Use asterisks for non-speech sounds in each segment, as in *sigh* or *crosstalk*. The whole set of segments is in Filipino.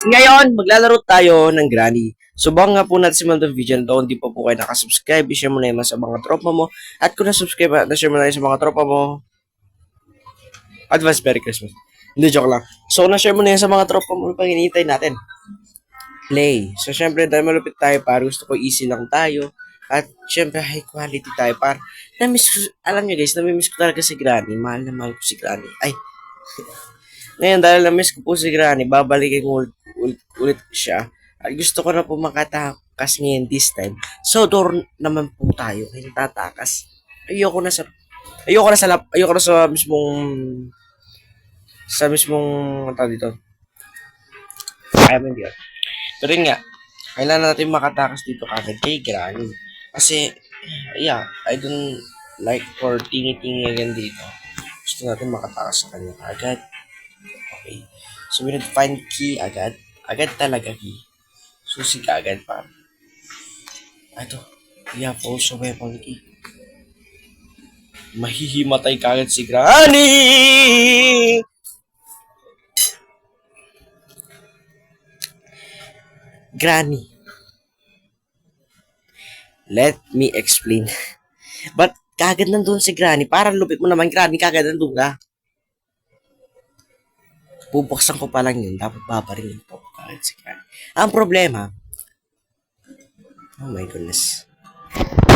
Ngayon, maglalaro tayo ng Granny. Subukan nga po natin si Maldon Video na to. Hindi pa po kayo nakasubscribe, i-share mo na yun sa mga tropa mo. At kung na-subscribe na-share mo na yun sa mga tropa mo, advance Merry Christmas. Hindi, joke lang. So, na-share mo na yun sa mga tropa mo, pag hinihintay natin. Play. So, syempre, dahil malupit tayo, par, gusto ko easy lang tayo. At, syempre, high quality tayo, par. Na-miss ko, alam nyo guys, na-miss ko talaga si Granny. Mahal na mahal ko si Granny. Ay, ngayon, dahil na-miss ko po si Granny, babalikin ko ulit, ulit, ulit siya. At gusto ko na po makatakas ngayon this time. So, door naman po tayo. Kaya tatakas. Ayoko na sa... Ayoko na sa. Ayoko na sa mismong... Sa mismong... Ano dito? Ayaw mo hindi. Pero yun nga, kailangan natin makatakas dito kagad kay Granny. Kasi, yeah, I don't like for tingi-tingi again dito. Gusto natin makatakas sa kanya agad. So, we need to find key agad. Agad talaga key. Susi ka agad pa. Ito. We have also weapon key. Mahihimatay ka agad si Granny! Granny. Let me explain. *laughs* But kagad nandun si Granny? Parang lupit mo naman, Granny. Kagad nandun ka. Bubuksan ko pa lang yun. Dapat babarilin po kagad si Granny. Ang problema, oh my goodness.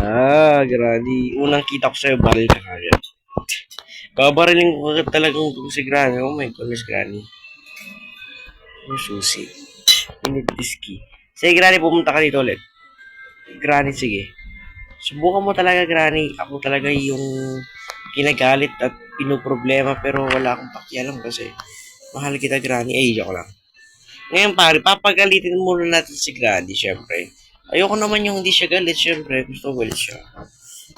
Ah, Granny. Unang kita ko sa'yo, baril ka kagad. Babarilin ko kagad talagang si Granny. Oh my goodness, Granny. Yung susi. Init key. Sige, Granny, pumunta ka dito ulit. Granny, sige. Subukan mo talaga, Granny. Ako talaga yung kinagalit at pinoproblema pero wala akong pakialam kasi mahal kita, Granny. Ay, joke lang. Ngayon, pare, papagalitin muna natin si Granny, syempre. Ayoko naman yung hindi siya galit, syempre. Gusto ko galit siya.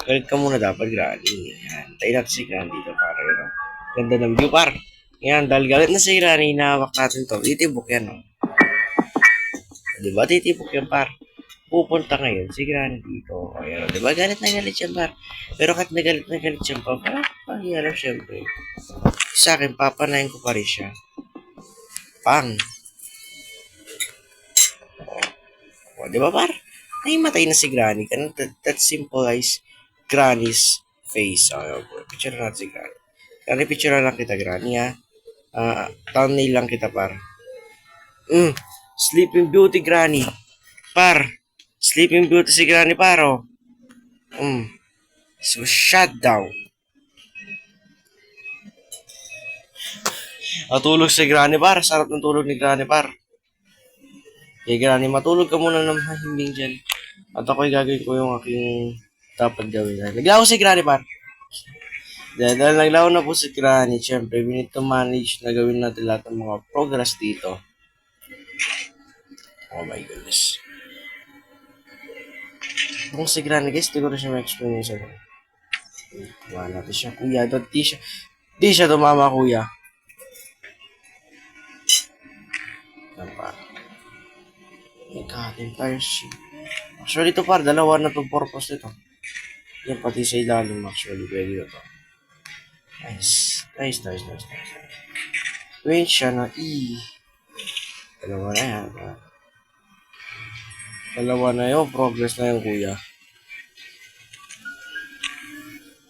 Galit ka muna dapat, Granny. Yan. Tayo natin si Granny dito, para yun. oh. Ganda ng view, par. Yan, dahil galit na si Granny, hinahawak natin to. Titibok yan, oh. Diba? Titibok yan, par. Pupunta ngayon si Granny dito. Ayan, diba? Galit na galit siya, par. Pero kahit na galit na galit siya, par, parang pangyayari, syempre. Sa akin, papanayin ko pa rin siya. Pang. O, di ba, par? Naimatay na si Granny. Ganun, that, that symbolize Granny's face. O, picture natin si Granny. Granny, picture lang kita, Granny, ha? Ah, thumbnail lang kita, par. Mm. Sleeping Beauty, Granny. Par. Sleeping Beauty si Granny, paro. Mm. So, shut down. Matulog si Granny, par. Sarap ng tulog ni Granny, par. Okay, Granny, matulog ka muna ng mahimbing dyan. At ako'y gagawin ko yung aking dapat gawin. Naglaho si Granny, par. Dahil, dahil naglaho na po si Granny, syempre, we need to manage na gawin natin lahat ng mga progress dito. Oh my goodness. Kung si Granny, guys, na siya ma-explain sa Tumawa natin siya, kuya. Di siya, di siya tumama, kuya. Entire shit. Actually, ito par, dalawa na itong purpose nito. Yan, pati sa ilalim, actually, pwede na to. Nice. Nice, nice, nice, nice. Wait siya na E. Dalawa na yan. ah. Dalawa na yun. Progress na yung kuya.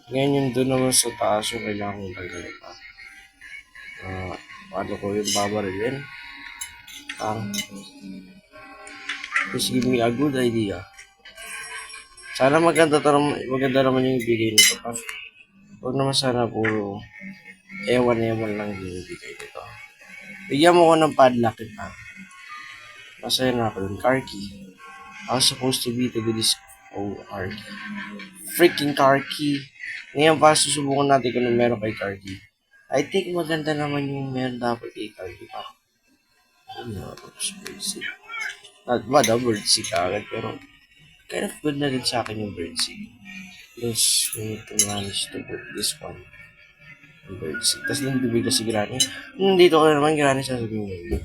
Ngayon yung doon naman sa taas yung kailangan kong tanggalin pa. Ah, paano ko yung babarilin? Ang Please give me a good idea. Sana maganda, naman- maganda naman yung ibigay nito. Huwag naman sana puro ewan-ewan lang yung ibigay nito. Bigyan mo ko ng padlock pa. Masaya na ako dun. Car key. I was supposed to be to do this oh, car key. Freaking car key. Ngayon pa susubukan natin kung meron kay car key. I think maganda naman yung meron dapat kay car key pa. Ano, birdseed. Not bad ah, birdseed agad pero kind of good na rin sa akin yung birdseed. Yes, we need to manage to put this one. Yung Birdseed. Tapos lang bibigla si Granny. Hmm, dito ka na naman, Granny, sasabihin mo.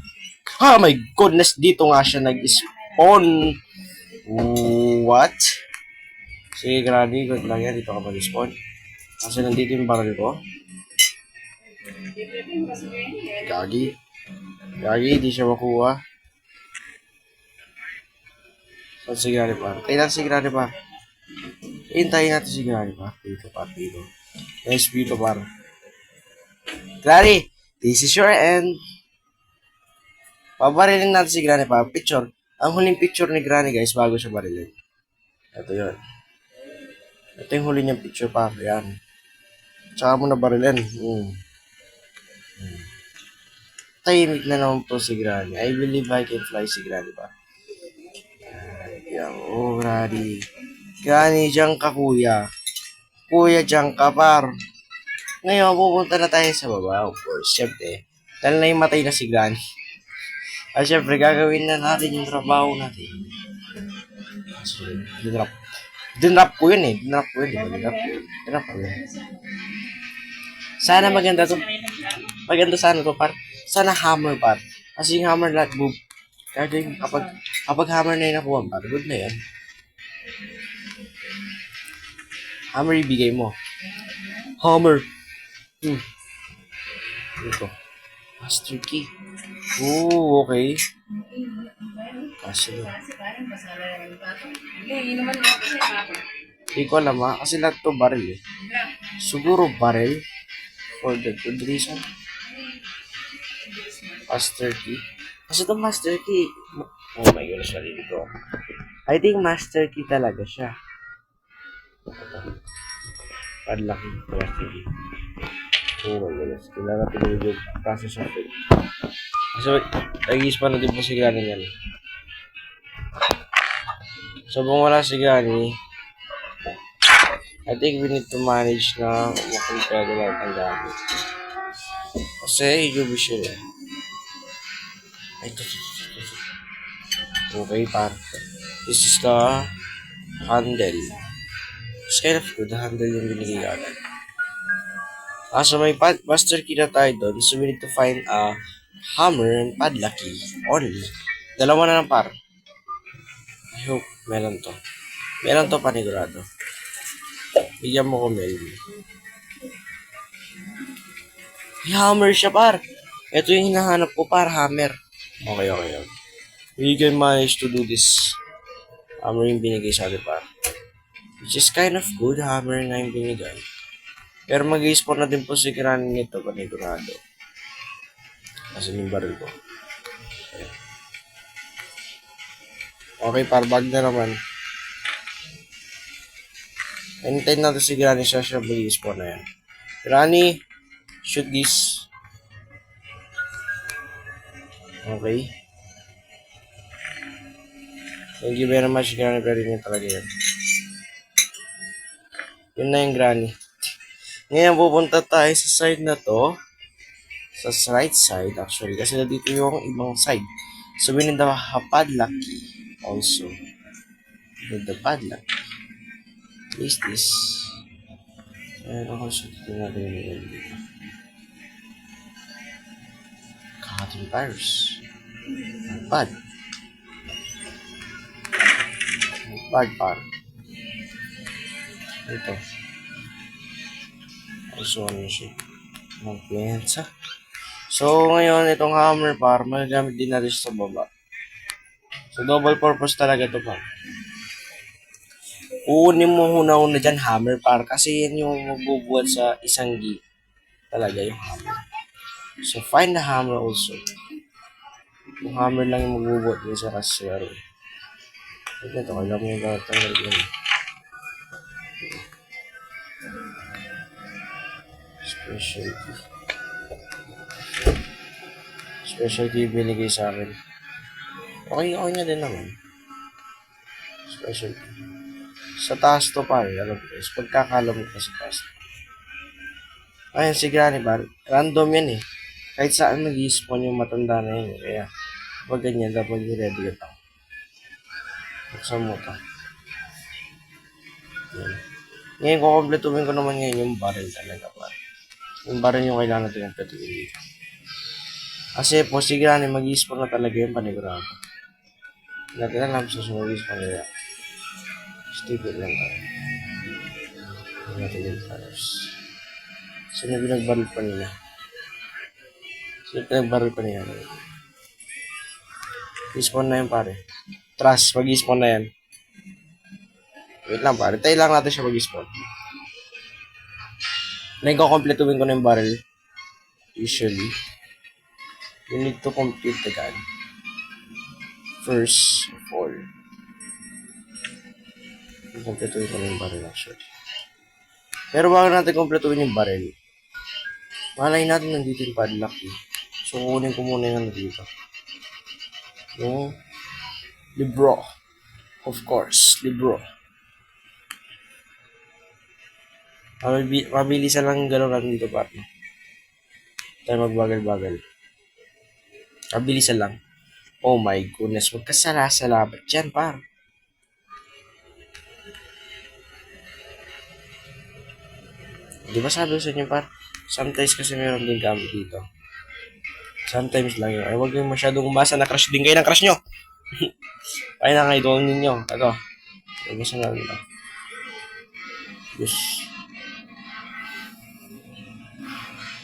Ah, my goodness, dito nga siya nag-spawn. What? Sige, Granny, good lang yan. Dito ka mag-spawn. Kasi nandito yung baril ko. Gagi. Gagi, di siya makuha. Ito si Granny par. Kailan si Granny par? Hintayin natin si Granny par. Dito par, dito. Nice view to par. Granny, this is your end. Pabarilin natin si Granny par. Picture. Ang huling picture ni Granny guys bago siya barilin. Ito yun. Ito yung huli niyang picture par. Yan. Tsaka mo na barilin. Mm. Mm. Tahimik na naman po si Granny. I believe I can fly si Granny pa. Yan. Oh, Granny. Granny, diyan ka kuya. Kuya, diyan ka par. Ngayon, pupunta na tayo sa baba. Of course, syempre. Dahil na yung matay na si Granny. At syempre, gagawin na natin yung trabaho natin. So, dinrap. Dinrap ko yun eh. Dinrap ko yun. Dinrap ko yun. Dinrap ko yun. Sana maganda to. Maganda sana to par. Sana hammer par. Kasi yung hammer lahat boob. Gagawin kapag kapag hammer na yung nakuha par. Good na yan. Hammer ibigay mo. Hammer. Hmm. Ito. Master key. Oo, okay. Kasi ako. Hindi ko alam ha. Kasi lahat to barrel eh. Siguro barrel. For the good reason. Master key. Kasi ito master key. Oh my gosh, sarili ko. I think master key talaga siya. Yung master key. Oh my goodness. Kailangan tinulog yung process of it. Kasi nag-iis pa na din po si Granny yan. So, kung wala si Granny, I think we need to manage na makumpara lahat ang gamit. Kasi, you be sure. Ay, ito, ito, ito, ito. Okay, par. This is the handle. It's kind of good, handle yung binigay agad. Ah, so may pad, master key na tayo doon. So we need to find a hammer and padlock key. Only. Dalawa na lang par. I hope meron to. Meron to panigurado. Bigyan mo ko Melvin. May hammer siya par. Ito yung hinahanap ko par, hammer. Okay, okay, okay. We can manage to do this. Hammer yung binigay sa atin par. Which is kind of good, hammer na yung binigay. Pero mag-i-spawn na din po si Granny nito, panigurado. Kasi yung baril ko. Okay, par bag na naman. Hintayin natin si Granny siya siya mag-i-spawn na yan. Granny, shoot this. Okay. Thank you very much, Granny. Pero yun talaga yan. Yun na yung Granny. Ngayon, pupunta tayo sa side na to. Sa right side, actually. Kasi nandito yung ibang side. So, we need the padlock key also. With the padlock. Place this. Ayan ako. So, dito natin yung dito. Cotton tires. Pad. Pad, par. Ito. Also, ano siya? Magpiensa. So, ngayon, itong hammer par, magagamit din natin sa baba. So, double purpose talaga to par. Uunin mo una-una dyan hammer par kasi yan yung magbubuhat sa isang gi. Talaga yung hammer. So, find the hammer also. Yung hammer lang yung magbubuhat din sa kasero. Ito, ito, kailangan mo yung tanggal yun. Specialty. Specialty binigay sa akin. Okay, okay na din naman. Specialty. Sa taas to pa eh. Alam ko. Pagkakalam ko sa taas. Ayun, si Granny ba? Random yan eh. Kahit saan nag-spawn yung matanda na yun. Kaya, pag ganyan, dapat i-ready ka tao. Buksan mo ito. Yan. Ngayon, kukompletuhin ko naman ngayon yung barrel talaga pa. Yung barrel yung kailangan natin yung petuin dito. Kasi po, si Granny mag-i-spawn na talaga yung panigurado. Natin alam sa mag-i-spawn nila. Stupid lang tayo. Hindi natin yung colors. Sino pinagbaril pa nila? Sino pinagbaril pa nila? I-spawn na yan pare. Trust, mag-i-spawn na yan. Wait lang pare. Tayo lang natin siya mag-spawn. Nagko-completuin ko na yung barrel. Usually. You need to complete the gun. First of all. Kompletuin ko na yung barrel actually. Pero bago natin kompletuin yung barrel, malay natin nandito yung padlock eh. So, kukunin ko muna yung ano dito. Yung libro. Of course, libro. Mabilisan lang gano'n dito, partner. Tayo magbagal-bagal. Mabilisan lang. Oh my goodness, magkasala-salamat dyan, par. Di ba sabi sa inyo, par? Sometimes kasi meron din gamit dito. Sometimes lang yun. Ay, huwag yung masyadong umasa na crush din kayo ng crush nyo. Ay na nga, idol ninyo. Ito. Gusto na nito. Yes.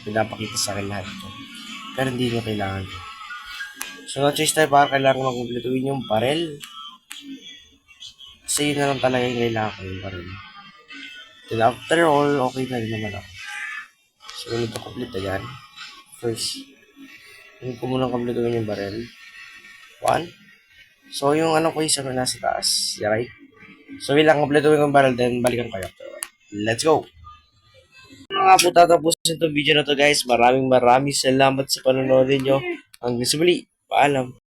Pinapakita sa akin lahat ito. Pero hindi nyo kailangan ito. So, no choice tayo para kailangan makumpletuin yung barrel. Kasi yun na lang talaga yung kailangan ko yung barrel. Then after all, okay na rin naman ako. So, we need to complete again. First, hindi ko muna kompletuin yung barrel. One. So, yung ano ko isa na nasa taas. Right? So, bilang kompletuin yung barrel, then balikan ko after. Let's go! Nga po tatapusin itong video na to guys. Maraming maraming salamat sa panonood ninyo. Hanggang sa muli. Paalam.